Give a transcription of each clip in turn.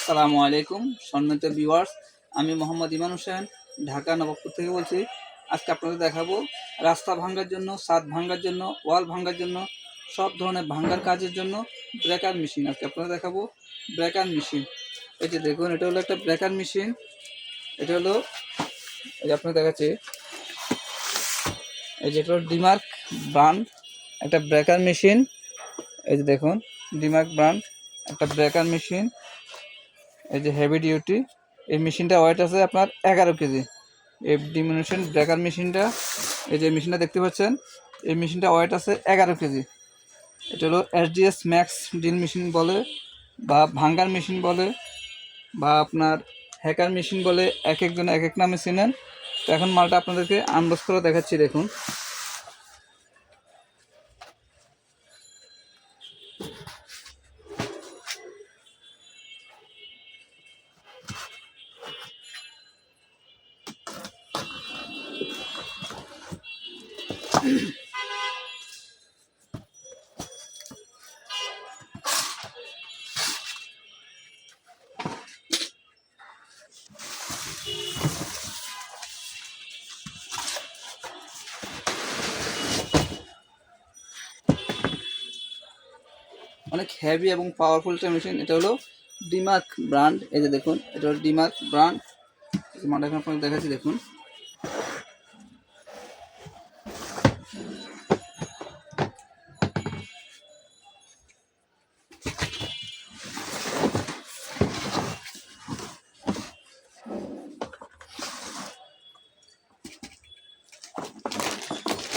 আসসালামু আলাইকুম, সম্মানিত ভিউয়ার্স আমি মোহাম্মদ ইমান হোসেন, ঢাকা নবাবপুর থেকে বলছি, আজকে আপনাদের দেখাবো রাস্তা ভাঙার জন্য সাদ ভাঙার জন্য, ওয়াল ভাঙার জন্য, সব ধরনের ভাঙার কাজের জন্য ব্রেকার মেশিন আজকে আপনাদের দেখাবো ব্রেকার মেশিন এই যে দেখুন, এটা হলো একটা ব্রেকার মেশিন এটা হলো, এই যে আপনাদের দেখাচ্ছি, এই যে এটা হলো ডিমার্ক ব্রান্ড একটা ব্রেকার মেশিন এই যে দেখুন ডিমার্ক ব্রান্ড একটা ব্রেকার মেশিন এই যে হেভি ডিউটি এই মেশিনটা ওয়েট আছে আপনার এগারো কেজি। এই ডিমিনেশন ব্রেকার মেশিনটা, এই যে মেশিনটা দেখতে পাচ্ছেন, এই মেশিনটা ওয়েট আছে এগারো কেজি। এটা হলো এসডিএস ম্যাক্স ড্রিল মেশিন বলে, বা ভাঙ্গার মেশিন বলে, বা আপনার হ্যাকার মেশিন বলে, এক একজন এক এক নামে চেনেন। তো এখন মালটা আপনাদেরকে আনবক্স করে দেখাচ্ছি, দেখুন। অনেক হেভি এবং পাওয়ারফুল একটা মেশিন এটা হলো ডিমার্ক ব্র্যান্ড এই যে দেখুন, এটা হলো ডিমার্ক ব্র্যান্ড মালটা এখন আপনাকে দেখাচ্ছি, দেখুন।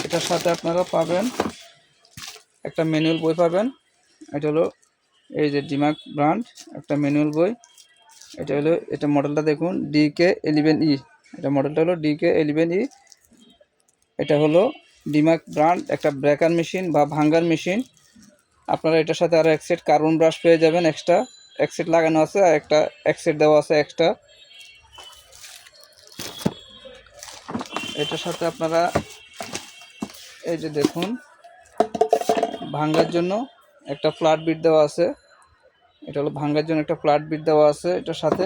এটার সাথে আপনারা পাবেন একটা ম্যানুয়াল বই পাবেন। এটা হলো এই যে ডিমার্ক ব্র্যান্ড একটা ম্যানুয়াল বই। এটা হলো, এটা মডেলটা দেখুন ডিকে এলিভেন ই এটা মডেলটা হলো ডিকে এলিভেন ই এটা হলো ডিমার্ক ব্র্যান্ড একটা ব্রেকার মেশিন বা ভাঙ্গার মেশিন আপনারা এটার সাথে আরও এক সেট কার্বন ব্রাশ পেয়ে যাবেন এক্সট্রা এক সেট লাগানো আছে আর একটা, এক সেট দেওয়া আছে এক্সট্রা এটার সাথে আপনারা এই যে দেখুন, ভাঙ্গার জন্য একটা ফ্ল্যাট বিট দেওয়া আছে। এটা হলো ভাঙ্গার জন্য একটা ফ্ল্যাট বিট দেওয়া আছে এটার সাথে।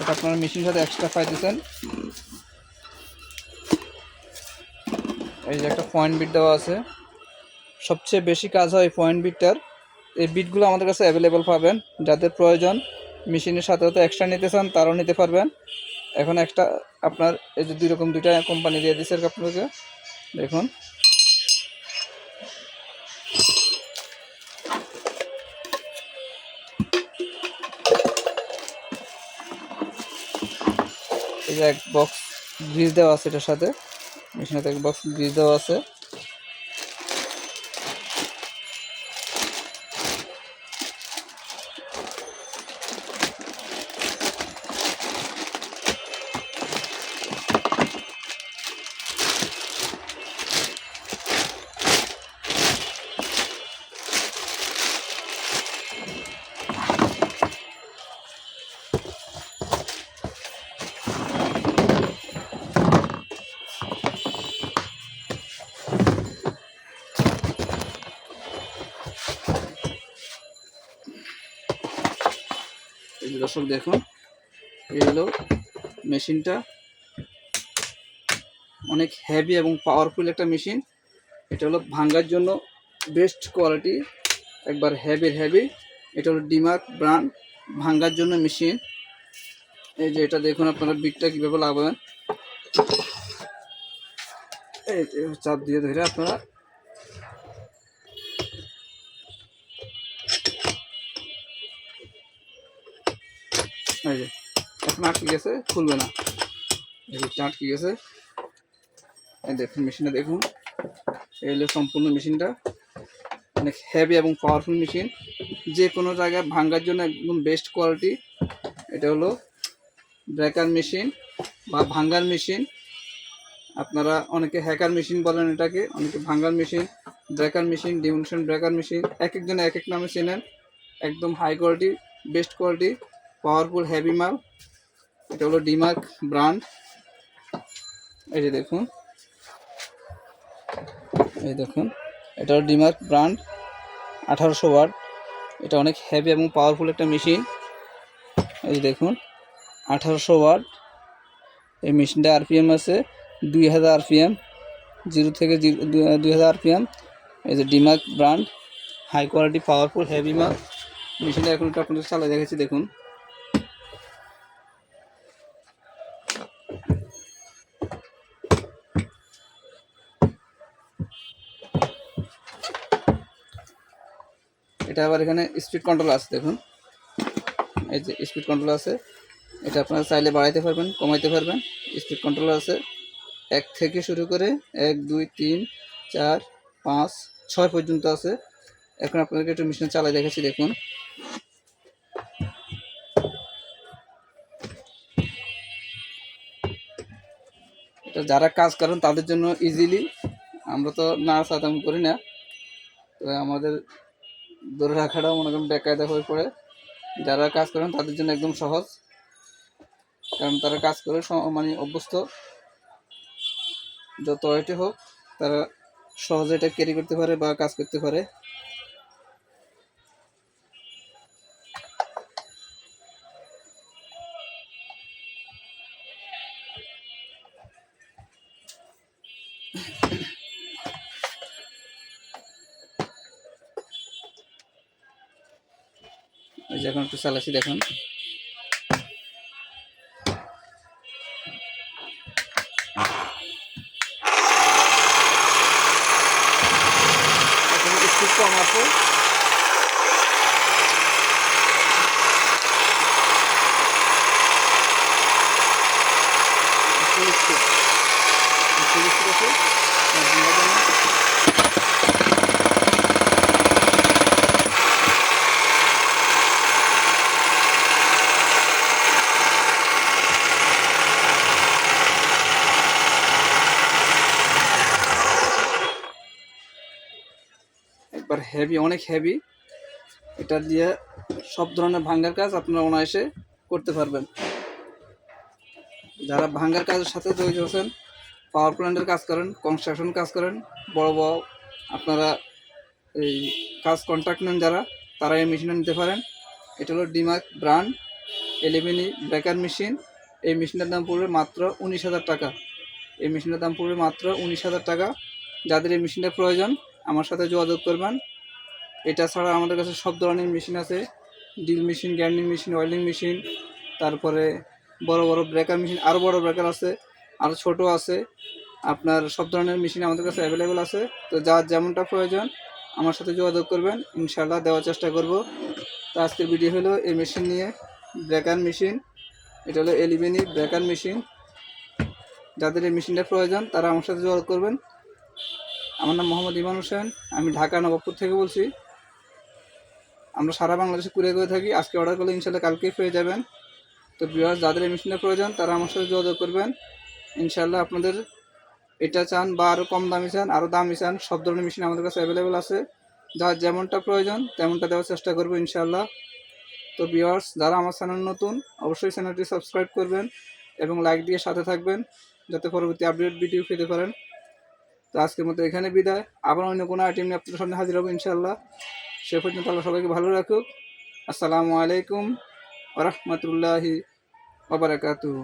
এটা আপনারা মেশিনের সাথে এক্সট্রা পাইতেছেন এই যে একটা পয়েন্ট বিট দেওয়া আছে। সবচেয়ে বেশি কাজ হয় পয়েন্ট বিটটার এই বিটগুলো আমাদের কাছে অ্যাভেলেবেল পাবেন। যাদের প্রয়োজন, মেশিনের সাথে সাথে এক্সট্রা নিতে চান তারাও নিতে পারবেন। এখন একটা আপনার এই যে দুই রকম দুইটা কোম্পানি দিয়ে দিচ্ছে আপনাদেরকে দেখুন। এই যে এক বক্স গ্রিজ দেওয়া আছে এটার সাথে। মেশিনের এক বক্স গ্রিজ দেওয়া আছে। দর্শক দেখুন, এই হলো মেশিনটা। অনেক হেভি এবং পাওয়ারফুল একটা মেশিন। এটা হলো ভাঙ্গার জন্য বেস্ট কোয়ালিটি একবার হেভি হেভি এটা হলো ডিমার্ক ব্র্যান্ড ভাঙ্গার জন্য মেশিন। এই যে এটা দেখুন আপনারা বিটটা কীভাবে লাগাবেন। এই চাপ দিয়ে ধরে আপনারা এই যে, এখন আটকে গেছে? খুলবে না। এই যে আটকে গেছে? দেখুন, মেশিনটা দেখুন। এই হলো সম্পূর্ণ মেশিনটা। অনেক হেভি এবং পাওয়ারফুল মেশিন যে কোনো জায়গায় ভাঙ্গার জন্য একদম বেস্ট কোয়ালিটি এটা হলো ব্রেকার মেশিন বা ভাঙ্গার মেশিন আপনারা অনেকে হ্যাকার মেশিন বলেন এটাকে, অনেকে ভাঙ্গার machine breaker machine demolition breaker machine এক একজনে এক এক নামে চেনেন। একদম high quality best quality powerful heavy মাল। এটা হলো ডিমার্ক ব্র্যান্ড। এই যে দেখুন। এই দেখুন। এটা হলো ডিমার্ক ব্র্যান্ড, আঠারোশো ওয়াট। এটা অনেক হেভি এবং পাওয়ারফুল একটা মেশিন। এই দেখুন, আঠারোশো ওয়াট। এই মেশিনটা আরপিএম আছে, দুই হাজার আরপিএম, জিরো থেকে জিরো, দুই হাজার আরপিএম। এই যে Dmark brand, high quality, powerful, heavy mark মেশিনটা এখন একটু আপনাদের চালিয়ে দেখেছি দেখুন। এটা আবার এখানে স্পিড কন্ট্রোল আছে, দেখুন। এই যে স্পিড কন্ট্রোল আছে, এটা আপনারা চাইলে বাড়াইতে পারবেন, কমাইতে পারবেন। স্পিড কন্ট্রোল আছে, এক থেকে শুরু করে এক, দুই, তিন, চার, পাঁচ, ছয় পর্যন্ত আছে। এখন আপনাদেরকে একটু মেশিন চালাই দেখাচ্ছি, দেখুন। এটা যারা কাজ করেন তাদের জন্য ইজিলি আমরা তো না সাদাম করি না। তো আমাদের ধরে রাখাটাও মনে করেন বেকায়দা হয়ে পড়ে। যারা কাজ করেন তাদের জন্য একদম সহজ। কারণ তারা কাজ করে মানে অভ্যস্ত। যত ওয়েটে হোক, তারা সহজে এটা ক্যারি করতে পারে বা কাজ করতে পারে। যে এখন একটু চালাসি দেখুন। কম আছে Full speed. Full speed আছে। আর ডিমার জন্য একবার হেভি অনেক হেভি এটা দিয়ে সব ধরনের ভাঙ্গার কাজ আপনারা অনায়াসে করতে পারবেন। যারা ভাঙ্গার কাজের সাথে জড়িত আছেন পাওয়ার প্ল্যান্টের কাজ করেন কনস্ট্রাকশন কাজ করেন, বড় বড় আপনারা এই কাজ কন্ট্রাক্ট নেন যারা তারা এই মেশিনটা নিতে পারেন। এটা হলো ডিমার্ক ব্র্যান্ড এলিমিনি ব্রেকার মেশিন এই মেশিনটার দাম পড়বে মাত্র উনিশ হাজার টাকা। এই মেশিনটার দাম পড়বে মাত্র উনিশ হাজার টাকা। যাদের এই মেশিনটা প্রয়োজন, আমার সাথে যোগাযোগ করবেন। এটা ছাড়া আমাদের কাছে সব ধরনের মেশিন আছে। Drill machine grinding machine, welding machine, তারপরে বড় বড় ব্রেকার মেশিন আরও বড় ব্রেকার আছে আরও ছোট আছে। আপনার সব ধরনের মেশিন আমাদের কাছে অ্যাভেলেবেল আছে। তো যার যেমনটা প্রয়োজন, আমার সাথে যোগাযোগ করবেন। ইনশাল্লাহ দেওয়ার চেষ্টা করব। তো আজকের ভিডিও হলো এই মেশিন নিয়ে। ব্রেকার মেশিন, এটা হলো এলিভেনি ব্রেকার মেশিন। যাদের এই মেশিনটা প্রয়োজন, তারা আমার সাথে যোগাযোগ করবেন। আমার নাম মোহাম্মদ ইমান হোসেন, আমি ঢাকা নবাবপুর থেকে বলছি। আমরা সারা বাংলাদেশে কুরিয়ার করে থাকি। আজকে অর্ডার করলে ইনশাল্লাহ কালকেই পেয়ে যাবেন। তো ভিউয়ার্স যাদের এই মেশিনের প্রয়োজন, তারা আমার সাথে যোগাযোগ করবেন। ইনশাল্লাহ আপনাদের এটা চান বা আরও কম দামি চান আরও দামি চান, সব ধরনের মেশিন আমাদের কাছে অ্যাভেলেবেল আছে। যার যেমনটা প্রয়োজন, তেমনটা দেওয়ার চেষ্টা করব ইনশাল্লাহ। তো ভিউয়ার্স যারা আমার চ্যানেল নতুন, অবশ্যই চ্যানেলটি সাবস্ক্রাইব করবেন এবং লাইক দিয়ে সাথে থাকবেন, যাতে পরবর্তী আপডেট ভিডিও পেতে পারেন। তো আজকের মতো এখানে বিদায়। আবার অন্য কোনো আইটেম নিয়ে আপনাদের সামনে হাজির হব ইনশাল্লাহ। সে পর্যন্ত আল্লাহ সবাইকে ভালো রাখুক। আসসালামু আলাইকুম ওরহমতুল্লাহি ওবরাকাতুহ